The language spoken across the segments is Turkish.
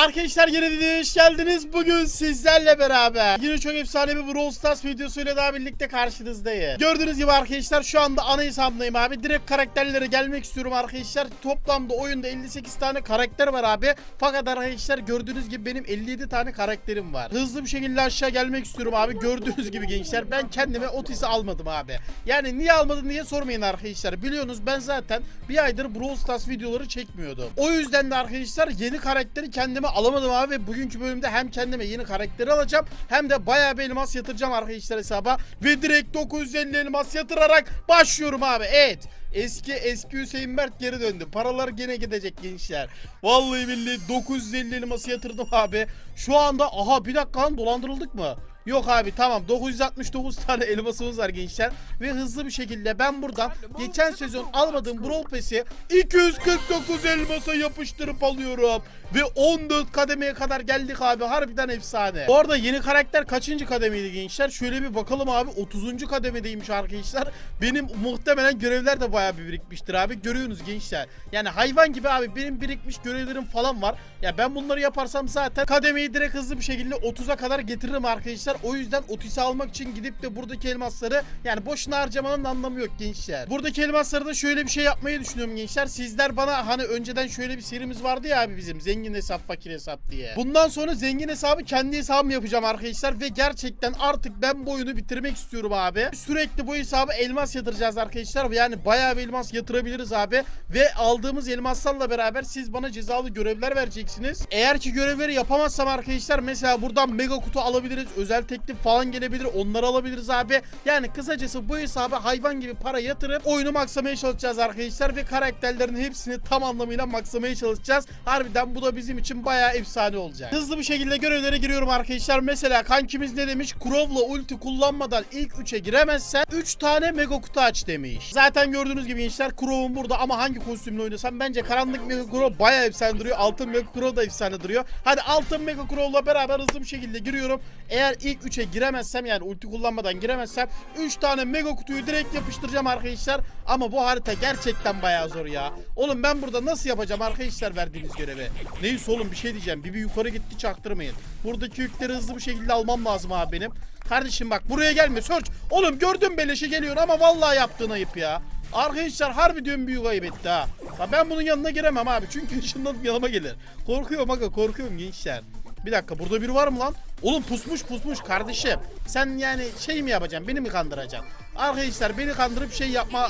Arkadaşlar yine videoya geldiniz. Bugün sizlerle beraber yine çok efsane bir Brawl Stars videosuyla daha birlikte karşınızdayım. Gördüğünüz gibi arkadaşlar şu anda ana hesabındayım abi. Direkt karakterlere gelmek istiyorum arkadaşlar. Toplamda oyunda 58 tane karakter var abi. Fakat arkadaşlar gördüğünüz gibi benim 57 tane karakterim var. Hızlı bir şekilde aşağı gelmek istiyorum abi. Gördüğünüz gibi gençler ben kendime Otis'i almadım abi. Yani niye almadın diye sormayın arkadaşlar. Biliyorsunuz ben zaten bir aydır Brawl Stars videoları çekmiyordum. O yüzden de arkadaşlar yeni karakteri kendime alamadım abi ve bugünkü bölümde hem kendime yeni karakteri alacağım hem de bayağı bir elmas yatıracağım arkadaşlar hesaba ve direkt 950 elmas yatırarak başlıyorum abi. Evet. Eski eski Hüseyin Mert geri döndü. Paralar gene gidecek gençler. Vallahi billahi 950 elması yatırdım abi. Şu anda aha bir dakika lan dolandırıldık mı? Yok abi tamam 969 tane elmasımız var gençler ve hızlı bir şekilde ben buradan geçen sezon almadığım Brawl Pass'i 249 elmasa yapıştırıp alıyorum ve 14 kademeye kadar geldik abi harbiden efsane. Bu arada yeni karakter kaçıncı kademeydi gençler? Şöyle bir bakalım abi 30. kademedeymiş arkadaşlar. Benim muhtemelen görevler de bayağı bir birikmiştir abi. Görüyorsunuz gençler. Yani hayvan gibi abi benim birikmiş görevlerim falan var. Ya ben bunları yaparsam zaten kademeyi direkt hızlı bir şekilde 30'a kadar getiririm arkadaşlar. O yüzden 30'u almak için gidip de buradaki elmasları yani boşuna harcamanın anlamı yok gençler. Buradaki elmasları da şöyle bir şey yapmayı düşünüyorum gençler. Sizler bana hani önceden şöyle bir serimiz vardı ya abi bizim zengin hesap fakir hesap diye. Bundan sonra zengin hesabı kendi hesabım yapacağım arkadaşlar ve gerçekten artık ben bu oyunu bitirmek istiyorum abi. Sürekli bu hesabı elmas yatıracağız arkadaşlar. Yani bayağı bir elmas yatırabiliriz abi ve aldığımız elmaslarla beraber siz bana cezalı görevler vereceksiniz. Eğer ki görevleri yapamazsam arkadaşlar mesela buradan mega kutu alabiliriz. Özel teklif falan gelebilir. Onları alabiliriz abi. Yani kısacası bu hesabı hayvan gibi para yatırıp oyunu maksamaya çalışacağız arkadaşlar ve karakterlerin hepsini tam anlamıyla maksamaya çalışacağız. Harbiden bu da bizim için bayağı efsane olacak. Hızlı bir şekilde görevlere giriyorum arkadaşlar. Mesela kankimiz ne demiş? Crow'la ulti kullanmadan ilk 3'e giremezsen 3 tane mega kutu aç demiş. Zaten gördüğünüz gibi gençler Crow'un burada ama hangi kostümle oynasam bence karanlık mega Crow bayağı efsane duruyor. Altın mega Crow da efsane duruyor. Hadi altın mega Crow'la beraber hızlı bir şekilde giriyorum. Eğer ilk 3'e giremezsem yani ulti kullanmadan giremezsem 3 tane mega kutuyu direkt yapıştıracağım arkadaşlar. Ama bu harita gerçekten bayağı zor ya. Oğlum ben burada nasıl yapacağım arkadaşlar verdiğiniz görevi? Neyse oğlum bir şey diyeceğim. Bir bir yukarı gitti çaktırmayın. Buradaki yükleri hızlı bir şekilde almam lazım abi benim. Kardeşim bak buraya gelme Search. Oğlum gördüm beleşe geliyor ama vallahi yaptığın ayıp ya. Arkadaşlar harbi diyorum büyük ayıp etti ha. Ben bunun yanına giremem abi çünkü ışınlanıp yanıma gelir. Korkuyorum aga korkuyorum gençler. Bir dakika burada biri var mı lan? Oğlum pusmuş pusmuş kardeşim. Sen yani şey mi yapacaksın? Beni mi kandıracaksın? Arkadaşlar beni kandırıp şey yapma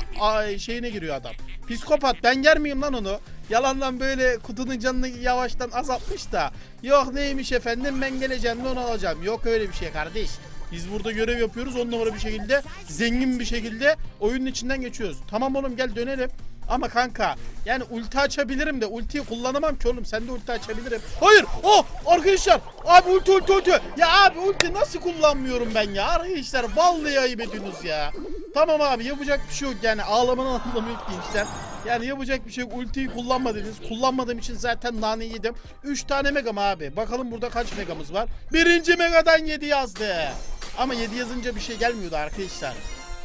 şeyine giriyor adam. Psikopat ben yer miyim lan onu? Yalandan böyle kutunun canını yavaştan azaltmış da. Yok neymiş efendim ben geleceğim de onu alacağım. Yok öyle bir şey kardeş. Biz burada görev yapıyoruz on numara bir şekilde zengin bir şekilde oyunun içinden geçiyoruz. Tamam oğlum gel dönelim. Ama kanka yani ulti açabilirim de ultiyi kullanamam ki oğlum sen de ulti açabilirim. Hayır oh arkadaşlar abi ulti ulti ulti. Ya abi ulti nasıl kullanmıyorum ben ya arkadaşlar vallahi ayıp ediyorsunuz ya. Tamam abi yapacak bir şey yok yani ağlamanın anlamı yok gençler. Yani yapacak bir şey yok. Ultiyi kullanma dediniz. Kullanmadığım için zaten nane yedim. 3 tane mega mı abi? Bakalım burada kaç megamız var. Birinci megadan 7 yazdı. Ama 7 yazınca bir şey gelmiyordu arkadaşlar.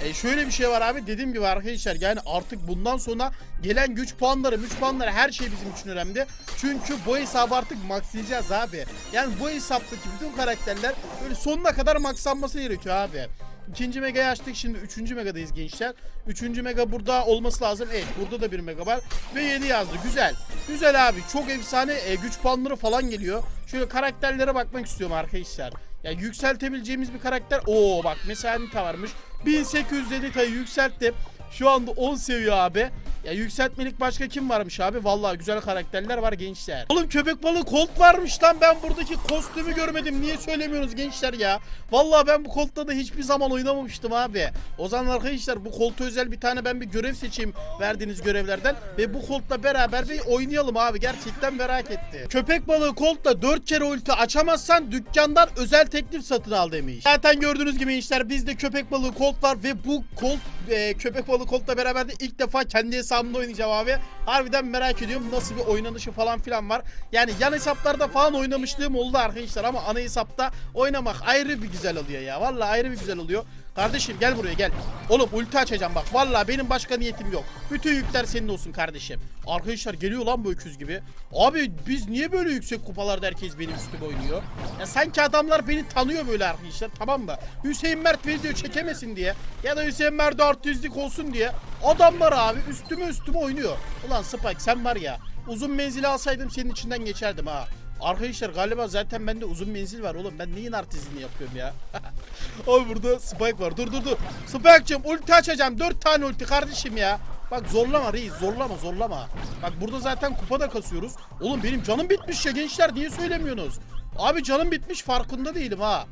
E şöyle bir şey var abi dediğim gibi arkadaşlar yani artık bundan sonra gelen güç puanları, güç puanları her şey bizim için önemli. Çünkü bu hesabı artık maxlayacağız abi. Yani bu hesaptaki bütün karakterler böyle sonuna kadar maxlanması gerekiyor abi. İkinci megayı açtık şimdi üçüncü megadayız gençler. Üçüncü mega burada olması lazım. Evet burada da bir mega var. Ve 7 yazdı. Güzel. Güzel abi. Çok efsane e, güç puanları falan geliyor. Şöyle karakterlere bakmak istiyorum arkadaşlar. Ya yükseltebileceğimiz bir karakter. Oo bak mesela Nita varmış. 1800 Nita'yı yükselttim. Şu anda 10 seviyor abi. Ya yükseltmelik başka kim varmış abi? Vallahi güzel karakterler var gençler. Oğlum köpek balığı Colt varmış lan. Ben buradaki kostümü görmedim. Niye söylemiyorsunuz gençler ya? Vallahi ben bu Colt'ta da hiçbir zaman oynamamıştım abi. O zaman arkadaşlar bu Colt'a özel bir tane ben bir görev seçeyim verdiğiniz görevlerden. Ve bu Colt'la beraber bir oynayalım abi. Gerçekten merak etti. Köpek balığı Colt'la 4 kere ulti açamazsan dükkandan özel teklif satın al demiş. Zaten gördüğünüz gibi gençler bizde köpek balığı Colt var ve bu Colt e, köpek balığı Colt'la beraber de ilk defa kendi hesabımda oynayacağım abi. Harbiden merak ediyorum nasıl bir oynanışı falan filan var. Yani yan hesaplarda falan oynamışlığım oldu arkadaşlar ama ana hesapta oynamak ayrı bir güzel oluyor ya. Vallahi ayrı bir güzel oluyor. Kardeşim gel buraya gel. Oğlum ulti açacağım bak. Vallahi benim başka niyetim yok. Bütün yükler senin olsun kardeşim. Arkadaşlar geliyor lan bu öküz gibi. Abi biz niye böyle yüksek kupalarda herkes benim üstüme oynuyor? Ya sanki adamlar beni tanıyor böyle arkadaşlar tamam mı? Hüseyin Mert video çekemesin diye ya da Hüseyin Mert 400'lik olsun diye adamlar abi üstüme üstüme oynuyor. Ulan Spike sen var ya uzun menzili alsaydım senin içinden geçerdim ha. Arkadaşlar galiba zaten bende uzun menzil var oğlum. Ben neyin artistliğini yapıyorum ya? Abi burada Spike var. Dur dur dur. Spike'cığım ulti açacağım. 4 tane ulti kardeşim ya. Bak zorlama reis zorlama zorlama. Bak burada zaten kupa da kasıyoruz. Oğlum benim canım bitmiş ya gençler niye söylemiyorsunuz? Abi canım bitmiş farkında değilim ha.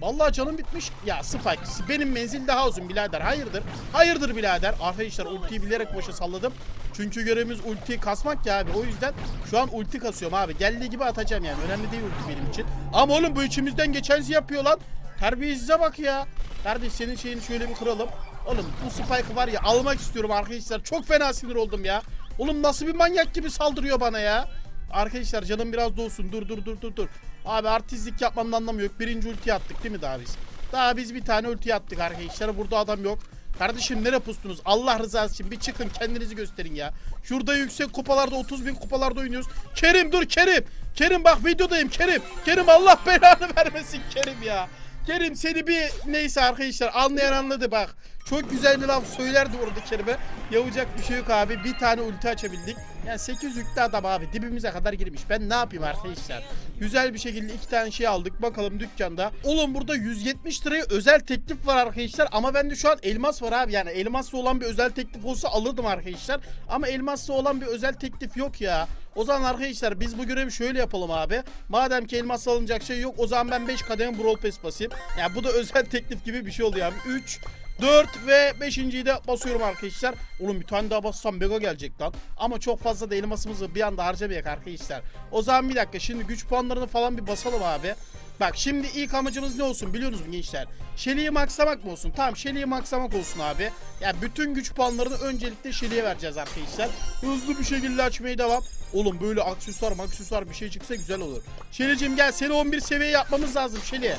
Vallahi canım bitmiş. Ya Spike benim menzil daha uzun birader. Hayırdır? Hayırdır birader. Arkadaşlar ultiyi bilerek boşa salladım. Çünkü görevimiz ulti kasmak ya abi. O yüzden şu an ulti kasıyorum abi. Geldiği gibi atacağım yani. Önemli değil ulti benim için. Ama oğlum bu içimizden geçenzi yapıyor lan. Terbiyesize bak ya. Kardeş senin şeyini şöyle bir kıralım. Oğlum bu Spike'ı var ya almak istiyorum arkadaşlar. Çok fena sinir oldum ya. Oğlum nasıl bir manyak gibi saldırıyor bana ya. Arkadaşlar canım biraz dolsun. Dur dur dur dur dur. Abi artistlik yapmanın anlamı yok. Birinci ulti attık değil mi daha biz? Daha biz bir tane ulti attık arkadaşlar. Burada adam yok. Kardeşim nere pustunuz? Allah rızası için bir çıkın kendinizi gösterin ya. Şurada yüksek kupalarda 30 bin kupalarda oynuyoruz. Kerim dur Kerim. Kerim bak videodayım Kerim. Kerim Allah belanı vermesin Kerim ya. Kerim seni bir neyse arkadaşlar anlayan anladı bak. Çok güzel bir laf söylerdi orada Kerim'e. Yapacak bir şey yok abi. Bir tane ulti açabildik. Yani 8 yüklü adam abi dibimize kadar girmiş. Ben ne yapayım arkadaşlar? Güzel bir şekilde iki tane şey aldık. Bakalım dükkanda. Oğlum burada 170 liraya özel teklif var arkadaşlar. Ama bende şu an elmas var abi. Yani elmaslı olan bir özel teklif olsa alırdım arkadaşlar. Ama elmaslı olan bir özel teklif yok ya. O zaman arkadaşlar biz bu görevi şöyle yapalım abi. Madem ki elmas alınacak şey yok o zaman ben 5 kademe Brawl Pass basayım. Yani bu da özel teklif gibi bir şey oluyor abi. 3 4 ve 5.yi de basıyorum arkadaşlar. Oğlum bir tane daha bassam mega gelecek lan. Ama çok fazla da elmasımızı bir anda harcamayak arkadaşlar. O zaman bir dakika şimdi güç puanlarını falan bir basalım abi. Bak şimdi ilk amacımız ne olsun biliyorsunuz mu gençler? Şeli'yi maksamak mı olsun? Tamam Şeli'yi maksamak olsun abi. Ya yani bütün güç puanlarını öncelikle Şeli'ye vereceğiz arkadaşlar. Hızlı bir şekilde açmaya devam. Oğlum böyle aksesuar aksesuar bir şey çıksa güzel olur. Şeli'cim gel seni 11 seviye yapmamız lazım Şeli.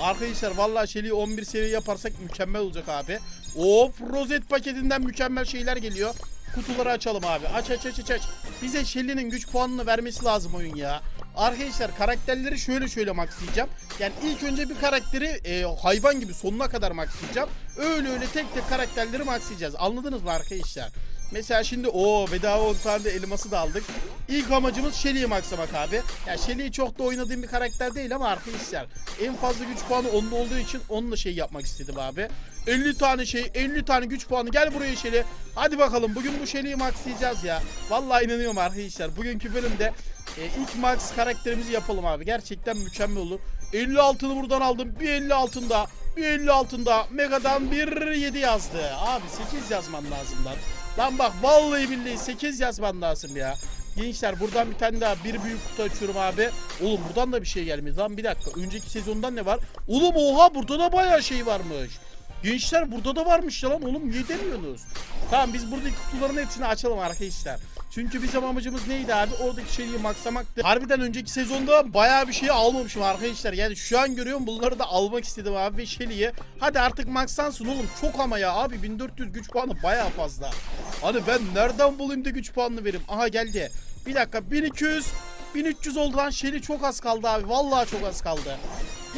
Arkadaşlar vallahi Şeli'yi 11 seviye yaparsak mükemmel olacak abi. Of rozet paketinden mükemmel şeyler geliyor. Kutuları açalım abi. Aç aç aç aç aç. Bize Shelly'nin güç puanını vermesi lazım oyun ya. Arkadaşlar karakterleri şöyle şöyle maxlayacağım. Yani ilk önce bir karakteri e, hayvan gibi sonuna kadar maxlayacağım. Öyle öyle tek tek karakterleri maxlayacağız. Anladınız mı arkadaşlar? Mesela şimdi o bedava 10 tane de elması da aldık. İlk amacımız Shelly'yi maxlamak abi. Ya yani Shelly'yi çok da oynadığım bir karakter değil ama arkadaşlar en fazla güç puanı onda olduğu için onunla şey yapmak istedim abi. 50 tane şey 50 tane güç puanı gel buraya Shelly. Hadi bakalım bugün bu Shelly'yi maxlayacağız ya. Vallahi inanıyorum arkadaşlar. Bugünkü bölümde e, ilk max karakterimizi yapalım abi. Gerçekten mükemmel olur. 50 altını buradan aldım. Bir 50 altında. Bir 50 altında. Mega'dan bir 7 yazdı. Abi 8 yazman lazım lan. Lan bak vallahi billahi 8 yazman lazım ya. Gençler buradan bir tane daha bir büyük kutu açıyorum abi. Oğlum buradan da bir şey gelmedi. Lan bir dakika. Önceki sezondan ne var? Oğlum oha burada da bayağı şey varmış. Gençler burada da varmış ya lan oğlum niye demiyorsunuz? Tamam biz buradaki kutuların hepsini açalım arkadaşlar. Çünkü bizim amacımız neydi abi? Oradaki şeyi maksamaktı. Harbiden önceki sezonda bayağı bir şey almamışım arkadaşlar. Yani şu an görüyorum bunları da almak istedim abi ve Shelly'yi. Hadi artık maksansın oğlum. Çok ama ya abi 1400 güç puanı bayağı fazla. Hani ben nereden bulayım da güç puanını vereyim? Aha geldi. Bir dakika 1200 1300 oldu lan Shelly çok az kaldı abi. Vallahi çok az kaldı.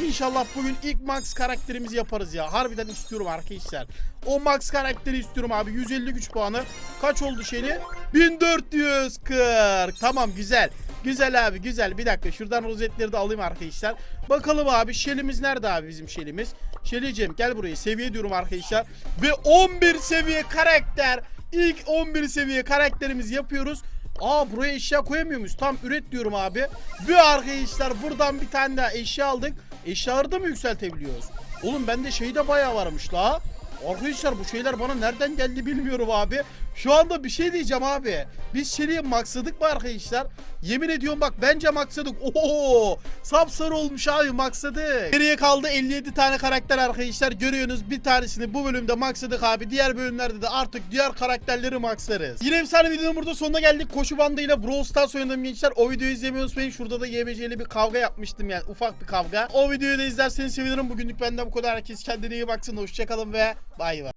İnşallah bugün ilk Max karakterimizi yaparız ya. Harbiden istiyorum arkadaşlar. O Max karakteri istiyorum abi. 150 güç puanı. Kaç oldu Shelly? 1440. Tamam güzel. Güzel abi güzel. Bir dakika şuradan rozetleri de alayım arkadaşlar. Bakalım abi Shelly'miz nerede abi bizim Shelly'miz? Shelly'cim gel buraya. Seviye diyorum arkadaşlar. Ve 11 seviye karakter. İlk 11 seviye karakterimizi yapıyoruz. Aa buraya eşya koyamıyor muyuz? Tam üret diyorum abi. Ve arkadaşlar buradan bir tane daha eşya aldık. Eşyaları da mı yükseltebiliyoruz? Oğlum bende şey de bayağı varmış la. Arkadaşlar bu şeyler bana nereden geldi bilmiyorum abi. Şu anda bir şey diyeceğim abi. Biz seriye maksadık mı arkadaşlar? Yemin ediyorum bak bence maksadık. Oo! Sapsarı olmuş abi maksadık. Geriye kaldı 57 tane karakter arkadaşlar. Görüyorsunuz bir tanesini bu bölümde maksadık abi. Diğer bölümlerde de artık diğer karakterleri maksarız. Yine efsane videonun burada sonuna geldik. Koşu bandıyla Brawl Stars oynadım gençler. O videoyu izlemeyi unutmayın. Şurada da YMC'li bir kavga yapmıştım yani ufak bir kavga. O videoyu da izlerseniz sevinirim. Bugünlük benden bu kadar. Herkes kendine iyi baksın. Hoşçakalın ve bay bay.